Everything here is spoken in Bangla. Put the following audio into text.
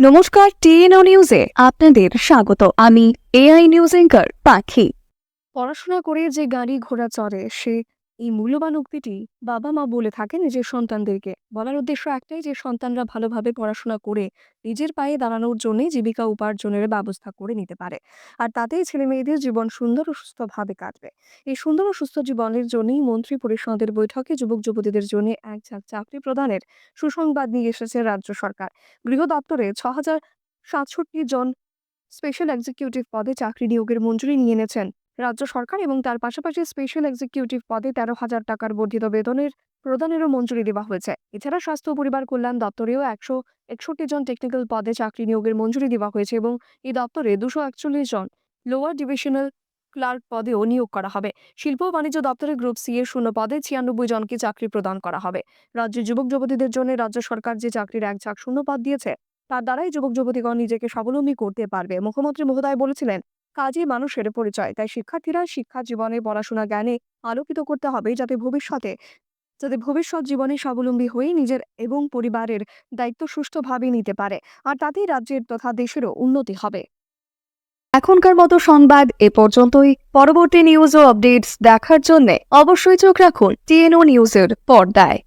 নমস্কার, টিএনও নিউজে আপনাদের স্বাগত। আমি এআই নিউজ এঙ্কার পাখি। পড়াশোনা করে যে গাড়ি ঘোড়া চড়ে, সে এই মূল্যবান উক্তিটি বাবা মা বলে থাকেন নিজের সন্তানদেরকে। বলার উদ্দেশ্য একটাই যে, সন্তানরা ভালোভাবে পড়াশোনা করে নিজের পায়ে দাঁড়ানোর জন্য জীবিকা উপার্জনের ব্যবস্থা করে নিতে পারে। আর তাতেই ছেলে মেয়েদের জীবন সুন্দর ও সুস্থভাবে কাটবে। এই সুন্দর ও সুস্থ জীবনের জন্যই মন্ত্রী পরিষদের বৈঠকে যুবক যুবতীদের জন্য এক ঝাঁক চাকরি প্রদানের সুসংবাদ নিয়ে এসেছে রাজ্য সরকার। গৃহ দপ্তরে ছ হাজার সাতষট্টি জন স্পেশাল এক্সিকিউটিভ পদে চাকরি নিয়োগের মঞ্জুরি নিয়ে এনেছেন রাজ্য সরকার এবং তার পাশাপাশি স্পেশাল এক্সিকিউটিভ পদে তেরো হাজার টাকার বর্ধিত বেতনের প্রদানেরও মঞ্জুরি দেওয়া হয়েছে। এছাড়া স্বাস্থ্য পরিবার কল্যাণ দপ্তরেও একশো একষট্টি জন টেকনিক্যাল পদে চাকরি নিয়োগের মঞ্জুরি দেওয়া হয়েছে এবং এই দপ্তরে দুশো একচল্লিশ জন লোয়ার ডিভিশনাল ক্লার্ক পদেও নিয়োগ করা হবে। শিল্প ও বাণিজ্য দপ্তরে গ্রুপ সি এর শূন্য পদে ছিয়ানব্বই জনকে চাকরি প্রদান করা হবে। রাজ্যের যুবক যুবতীদের জন্য রাজ্য সরকার যে চাকরির এক ঝাঁক শূন্য পদ দিয়েছে, তার দ্বারাই যুবক যুবতীগণ নিজেকে স্বাবলম্বী করতে পারবে। মুখ্যমন্ত্রী মহোদয় বলেছিলেন কাজই মানুষের পরিচয়। তাই শিক্ষার্থীরা শিক্ষা জীবনে পড়াশোনা জ্ঞানে আলোকিত করতে হবে যাতে ভবিষ্যতে, যাতে ভবিষ্যৎ জীবনে স্বাবলম্বী হয়ে নিজের এবং পরিবারের দায়িত্ব সুষ্ঠুভাবে নিতে পারে। আর তাতেই রাজ্যের তথা দেশেরও উন্নতি হবে। এখনকার মতো সংবাদ এ পর্যন্তই। পরবর্তী নিউজ ও আপডেটস দেখার জন্য অবশ্যই চোখ রাখুন টিএনও নিউজের পর্দায়।